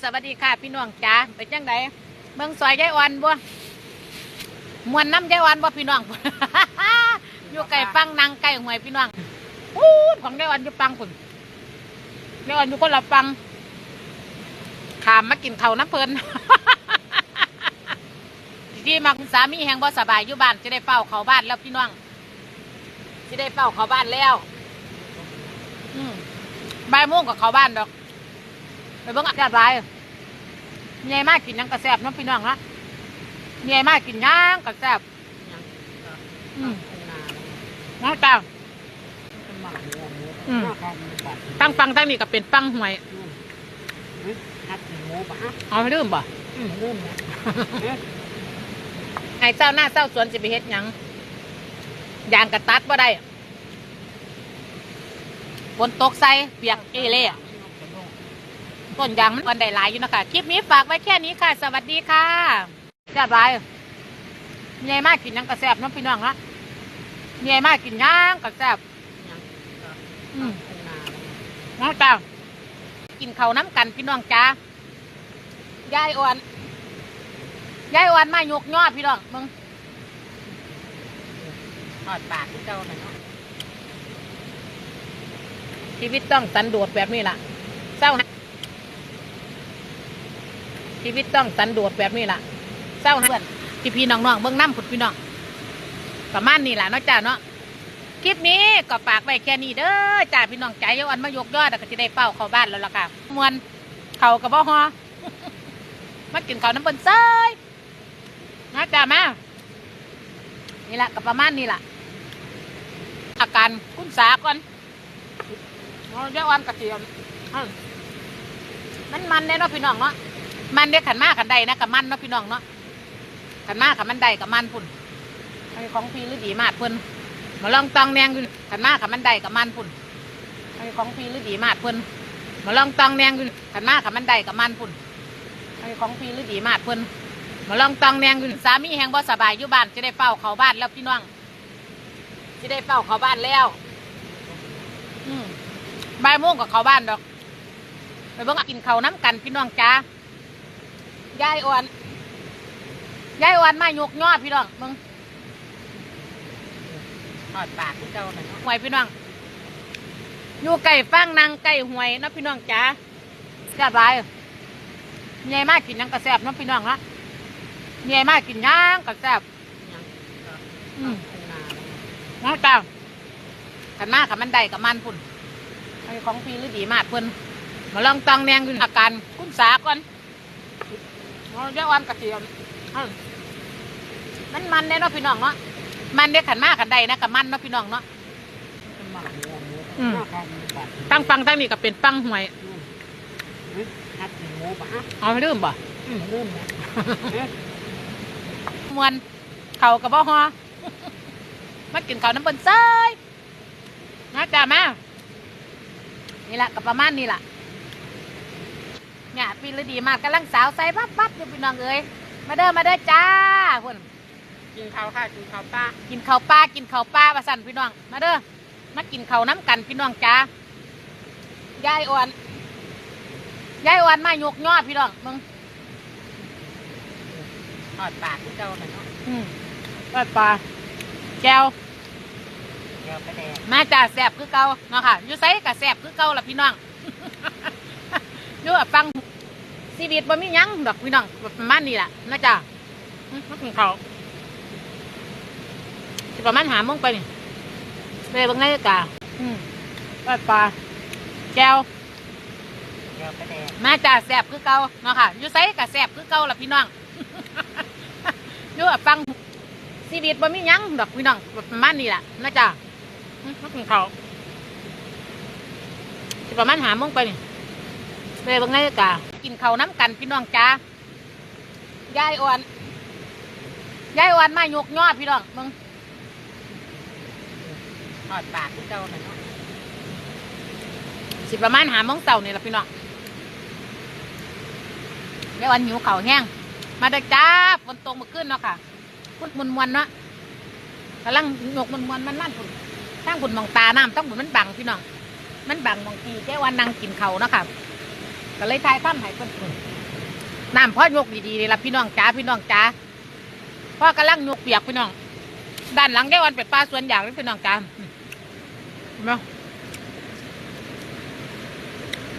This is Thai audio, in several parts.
สวัสดีค่ะพี่น้องจ้าไปจังไดเมืองซอยยายอ่อนบ่มวนน้ำยายอ่อนบ่พี่น้องอยู่ไก่ฟังนางไก่หวยพี่น้องพูดของยายอ่อนอยู่ปังคุณยายอ่อนอยู่คนละฟังขามมากินเขาน้ำเพลินดีมากสามีแห่งบ่สบายอยู่บ้านจะได้เฝ้าเขาบ้านแล้วพี่น้องจะได้เฝ้าเขาบ้านแล้วอืมบ่ายโมงกับเขาบ้านดอก ไปเบิ่งอากาศร้ายเมียมากกินหยังกระแซบเน้องพี่น้องนะเมียมากกินหยังกระแซบอืมน้องจ้าอืมตั้งฟังตั้งนี่ก็เป็นฟังหวยหัดหมูปะฮะเอาลืมบ่อืมเริ่มแล้วไอ้เจ้าหน้าเจ้าสวนจะไปเฮ็ดหยังยางกระตัดบ่ได้ฝนตกใส่เปียกเอเล่ ต้นยางมันวันได้หลายอยู่นะคะคลิปนี้ฝากไว้แค่นี้ค่ะ สวัสดีค่ะแซ่บหลายเมียมากกินยังกระแซบน้องพี่น้องนะเมียมากกินหยังกระแซบอืมน้องจ้ากินเขาน้ำกันพี่น้องจ้ายายอ่อนยายอ่อนมายกยอดพี่น้องมึงทอดปากที่เจ้าหน่อยเนาะชีวิตต้องสันโดษแบบนี้ล่ะเศร้านะ ชีวิตต้องสันโดษแบบนี้ล่ะเศร้าเพื่อนพี่พี่น้องๆเบื้องน้ำผุดพี่น้องประมาณนี้ล่ะนาะจ้าเนาะคลิปนี้ก็ฝากไว้แค่นี้เด้อจ้าพี่น้องใจเยาวันมายกยอดแล้วก็จะได้เป้าเข้าบ้านแล้วล่ะค่ะมวนเขากับบ่ฮอมากินเขาน้ำเปิ้นเซยนะจ้ามานี่แหละก็ประมาณนี้ล่ะอาการคุณสาก่อนเอาเยอะวันกระเทียมเอ้ามันมันเด้เนาะพี่น้องเนาะ มันเด้ขันมากขันใดนะกับมันเนาะพี่น้องเนาะขันมากขันมันใดกับมันพุ่นไอ้ของพี่หรือดีมากเพิ่นมาลองตองแนงอยู่ขันมากขันมันใดกับมันพุ่นไอ้ของพี่หรือดีมากเพิ่นมาลองตองแนงอยู่ขันมากขันมันใดกับมันพุ่นไอ้ของพี่หรือดีมากเพิ่นมาลองตองแนงอยู่สามีแห่งบ่สบายอยู่บ้านจะได้เฝ้าเขาบ้านแล้วพี่น้องจะได้เฝ้าเขาบ้านแล้วอืมบ่ายโมงกับเขาบ้านดอกไปเบิ่งกินเขาวน้ำกันพี่น้องจ้า ยายอ่อนยายอ่อนมายกยอดพี่น้องมึงทอดปากที่เจ้าหน่อยเนาะหวยพี่น้องอยู่ไก่ฟังนางไก่หวยเนาะพี่น้องจ้าแซ่บหลายเมียมากกินหยังกระแซบเนาะพี่น้องนะเมียมากกินหยังกระแซบอืมน้องจ้าขันมากขันมันใดกับมันพุ่นไอ้ของพี่หรือดีมากเพิ่นมาลองตองแนงอยู่อาการคุณสาก่อน เอาเยอะวันกระเทียมเอ้ามันมันเด้เนาะพี่น้องเนาะมันเด้ขันมากขันใดนะกับมันเนาะพี่น้องเนาะอืมตั้งฟังตั้งนี่ก็เป็นฟังหวยหัดหมูปะฮะเอาลืมบ่อืมเริ่มแล้วมวนเขากับบ่ฮอมากินข้าวน้ำเปิ้นเซยนะจ้ามานี่แหละกับประมาณนี้ล่ะ เนี่ยปีฤดีมากกำลังสาวใส่ปั๊บปั๊บอยู่พี่น้องเอ้ยมาเด้อมาเด้อจ้าพุ่นกินข้าวค่ะกินข้าวป้ากินข้าวปลากินข้าวปลาประสันพี่น้อง มาเด้อมากินข้าวน้ำกันพี่น้องจ้ายายอ่อนยายอ่อนมายกยอดพี่น้องมึงทอดปากที่เจ้าหน่อยเนาะอืมปลาปลาแก้วเดี๋ยวไปแดงมาจ่าแสบคือเก่าเนาะค่ะอยู่ไสกับแสบคือเก่าล่ะพี่น้อง อยู่อฟังชีวิตบ่มียังดอกพี่น้องประมาณนี้ล่ะนะจ๊ะอืมมากินข้าสิประมาณหามงไปนี่ไปเบางนาฬิกาอืมปลาปลาแก้วแมาจ่าแสบคือเก่าเนาะค่ะยูไสกับแสบคือเก่าล่ะพี่น้องอยู่อฟังชีวิตบ่มียังดอกพี่น้องประมาณนี้ล่ะนะจ๊ะอืมมากินข้าสิประมาณหามงไปนี่ ไปเบางนาฬิกากินข้าวน้ำกันพี่น้องจ้ายายอ่อนยายอ่อนมายกยอดพี่น้องมึงทอดปากที่เจ้าหน่อยเนาะสิประมาณหาโมงเช้านี่ล่ะพี่น้องยายอ่อนหิวข้าวแห้ง มาเด้อจ้าฝนตกมื่อคืนเนาะค่ะพุ่นมวนมวนเนาะกำลังยกมวนมวนมันนั่นพุ่นทั้งพุ่นมองตาน้ำต้องพุ่นมันบังพี่น้องมันบังมองทีแก้วันนั่งกินเขาเนาะค่ะ ก็เลยทายถ้ำให้เพิ่นน้ำพ่อยกดีๆเลยล่ะพี่น้องจ้าพี่น้องจ้าพ่อกำลังยกเปียกพี่น้อง ด้านหลังแก้วันเป็นปลาสวนอย่างนี่พี่น้องจ้าเห็นไหม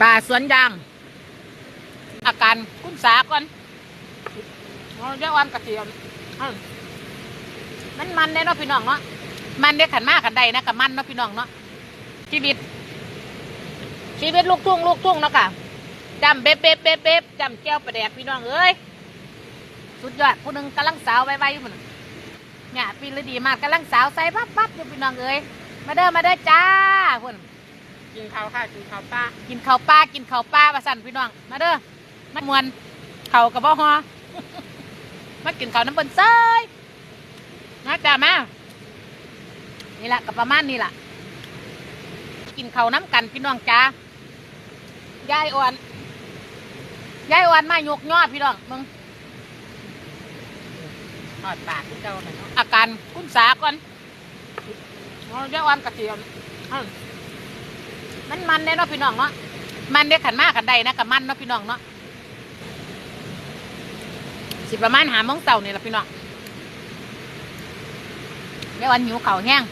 ปลาสวนยาง อาการกุ้นสาก่อนเอาแก้วันกระเทียมอามันมันเด้เนาะพี่น้องเนาะมันได้ขันมากขันใดนะกับมันเนาะพี่น้องเนาะชีวิตชีวิตลูกทุ่งลูกทุ่งเนาะค่ะ จำเบ๊บเบ๊บเบ๊บเบ๊บจำแก้วประแดกพี่น้องเอ้ยสุดยอดผู้หนึ่งกำลังสาวไวๆอยู่มันเนี่ยปีฤดีมากกำลังสาวใส่ปั๊บปั๊บอยู่พี่น้องเอ้ยมาเด้อมาเด้อจ้าพุ่นกินข้าวค่ะกินข้าวป้ากินข้าวปลากินข้าวปลาประสันพี่น้อง มาเด้อมามวนข้าวกับบ่ฮอมากินข้าวน้ำเปิ้นเซยนะจ้ามานี่แหละกับประมาณนี้ล่ะกินข้าวน้ำกันพี่น้องจ้ายายอ่อน ยายอ่อนมายกยอดพี่น้องมึงทอดปากที่เจ้าน่ะเนาะอาการกุ้นสาก่อนเอายายอ่อนกระเทียมเอามันมันเด้เนาะพี่น้องเนาะมันได้ขันมากขันใดนะกับมันเนาะพี่น้องเนาะสิประมาณหาโมงเช้านี่แหละพี่น้องยายอ่อนหิวข้าวแห้ง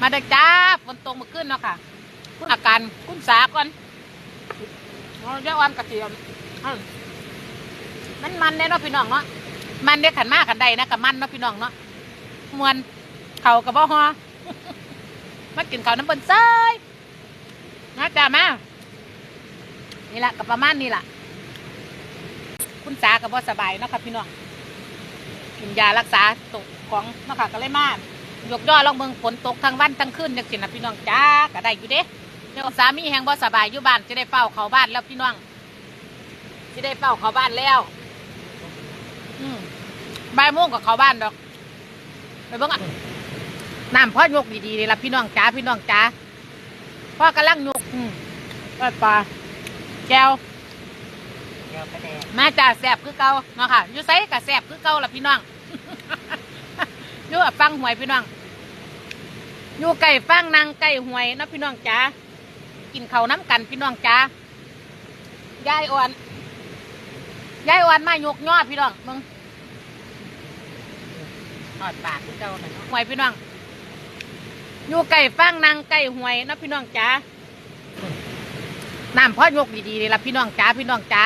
มาเด้อจ้าฝนตกเมื่อคืนเนาะค่ะอาการกุ้นสาก่อนเอายายอ่อนกระเทียมเอา มันมันเด้เนาะพี่น้องเนาะมันได้ขันมากขันใดนะกับมันเนาะพี่น้องเนาะมวนเข่ากับบ่ฮอมากินข้าวน้ำเปิ้นเซยนะจ้ามานี่แหละกับประมาณนี้ล่ะคุณสากับบ่สบายเนาะค่ะพี่น้องกินยารักษาตกของเนาะค่ะก็เลยมายกย่อลองเมืองฝนตกทั้งวันทั้งคืนจังสินะพี่น้องจ้าก็ได้อยู่เด้เดี๋ยวสามีแหงบ่สบายอยู่บ้านจะได้เฝ้าเขาบ้านแล้วพี่น้อง จะได้เฝ้าเขาบ้านแล้วอืมบ่ายโมงก็เข้าบ้านดอกไปเบิ่งอะน้ำพ่อยกดีๆเลยล่ะพี่น้องจ้าพี่น้องจ้าพ่อกำลังยกอืมทอดปลาแก้วเดี๋ยวไปแดกมาจ่าแสบคือเก่าเนาะค่ะอยู่ไสกับแสบคือเก่าล่ะพี่น้อง อยู่อะฟังหวยพี่น้อง อยู่ไก่ฟังนางไก่หวยเนาะพี่น้องจ้ากินข้าวน้ำกันพี่น้องจ้ายายอ่อน ยายอ่อนมายกยอดพี่น้องมึงทอดปากที่เจ้าน่ะเนาะหวยพี่น้องอยู่ไก่ฟังนางไก่หวยเนาะพี่น้องจ้าน้ำพ่อยกดีๆเลยล่ะพี่น้องจ้าพี่น้องจ้า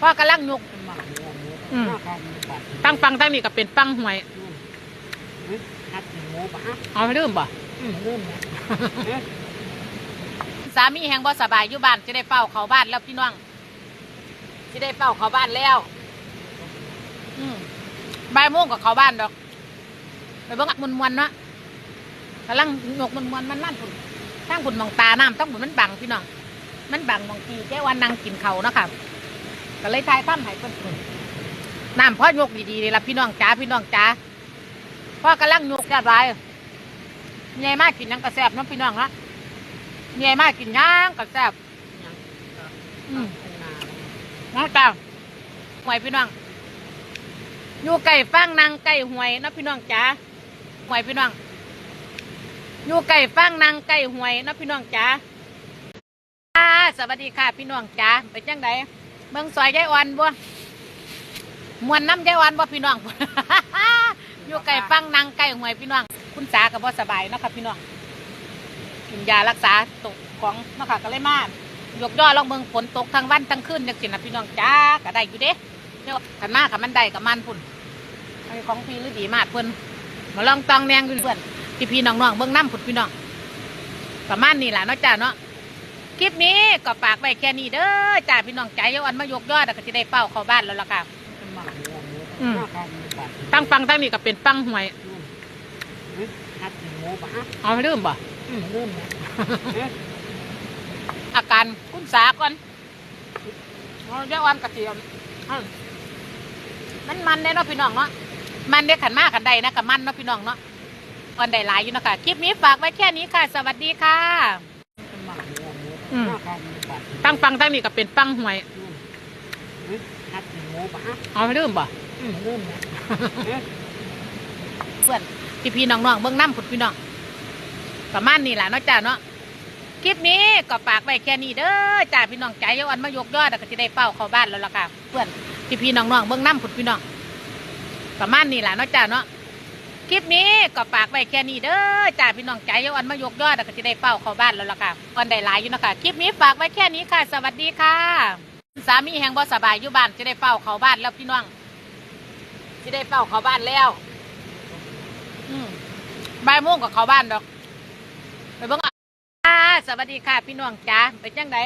พ่อกำลังยกหมักหมูหมูอืมข้าวข้าวหมูปากตั้งฟังตั้งนี่ก็เป็นฟังหวยอืมอืมหัดหมูปะฮะเอาลืมบ่อืมลืมแล้วเอ๊ะสามีแหงบ่สบายอยู่บ้านจะได้เฝ้าเขาบ้านแล้วพี่น้อง จะได้เฝ้าเขาบ้านแล้ว อืมบ่ายโมงก็เขาบ้านดอกไปเบิ่งอักมวนมวนๆเนาะกำลังยกมวนมวนๆมันมันผุนทั้งผุนมองตาน้ำทั้งผุนมันบังพี่น้องมันบังมองทีแค่วันนั่งกินเขาวเนาะค่ะก็เลยทายถ้ำให้เพิ่นน้ำพ่อยกดีๆเลยล่ะพี่น้องจ้าพี่น้องจ้าพ่อกำลังยกแซ่บไรใหญ่มากกินหยังกระแซบเนาะพี่น้องละใหญ่มากกินหยังกระแซบอืม น้องจ้าหวยพี่น้อง อยู่ไก่ฟังนางไก่หวยเนาะพี่น้องจ้าหวยพี่น้อง อยู่ไก่ฟังนางไก่หวยเนาะพี่น้องจ้าอ่าสวัสดีค่ะพี่น้องจ้าไปจังไดเมืองซอยยายอ่อนบ่มวนน้ำยายอ่อนบ่พี่น้องอยู่ไก่ฟังนางไก่หวยพี่น้อง คุณสากับบ่สบายเนาะค่ะพี่น้องกินยารักษาตกของเนาะค่ะก็เลยมา ยกย่อลองเมืองฝนตกทั้งวันทั้งคืนจังสินะพี่น้องจ้าก็ได้อยู่เด้เดี๋ยวกันมากับมันได้กับมันพุ่นอันนี้ของพี่ฤดีมากเพิ่นมาลองตองแนงอยู่เพื่อนพี่พี่ๆน้องๆเบิ่งน้ำพุ่นพี่น้องประมาณนี้แหละเนาะจ้าเนาะคลิปนี้ก็ฝากไว้แค่นี้เด้อจ้าพี่น้องใจเยาวันมายกยอดแล้วก็จะได้เป้าเข้าบ้านแล้วล่ะค่ะเป็นหมักหมูหมูอืมข้าวข้าวหมูปากตั้งฟังตั้งนี่ก็เป็นฟังหวยอืมอืมหัดหมูปะฮะเอาลืมบ่อืมลืมแล้วเอ๊ะอาการกุ้นสาก่อนเอาเยาวันกระเทียมเอามันมันเด้เนาะพี่น้องเนาะมันได้ขันมากขันใดนะกับมันเนาะพี่น้องเนาะวันใดหลายอยู่เนาะคะคลิปนี้ฝากไว้แค่นี้ค่ะ สวัสดีค่ะเป็นหมักหมูหมูอืมข้าวข้าวหมูปากตั้งฟังตั้งนี่ก็เป็นฟังหวยอืมอืมหัดหมูปะฮะเอาลืมบ่อืมลืมแล้วเอ๊ะเพื่อนพี่พี่ๆน้องๆเบื้องน้ำผุดพี่น้องประมาณนี้แหละเนาะจ้าเนาะ คลิปนี้ก็ฝากไว้แค่นี้เด้อจ้าพี่น้องใจเยาวันมายกยอดแล้วก็จะได้เป้าเข้าบ้านแล้วล่ะค่ะ เพื่อนพี่พี่ๆน้องๆเบื้องน้ำผุดพี่น้องประมาณนี้แหละเนาะจ้าเนาะคลิปนี้ก็ฝากไว้แค่นี้เด้อจ้าพี่น้องใจเยาวันมายกยอดแล้วก็จะได้เป้าเข้าบ้านแล้วล่ะค่ะก่อนได้หลายอยู่นะคะคลิปนี้ฝากไว้แค่นี้ค่ะ สวัสดีค่ะ สามีแห่งบ่สบายอยู่บ้านจะได้เป้าเข้าบ้านแล้วพี่น้องจะได้เป้าเข้าบ้านแล้วอืมบ่ายโมงก็เข้าบ้านดอกไปเบิ่งอะ สวัสดีค่ะพี่น้องจ้าไปจังได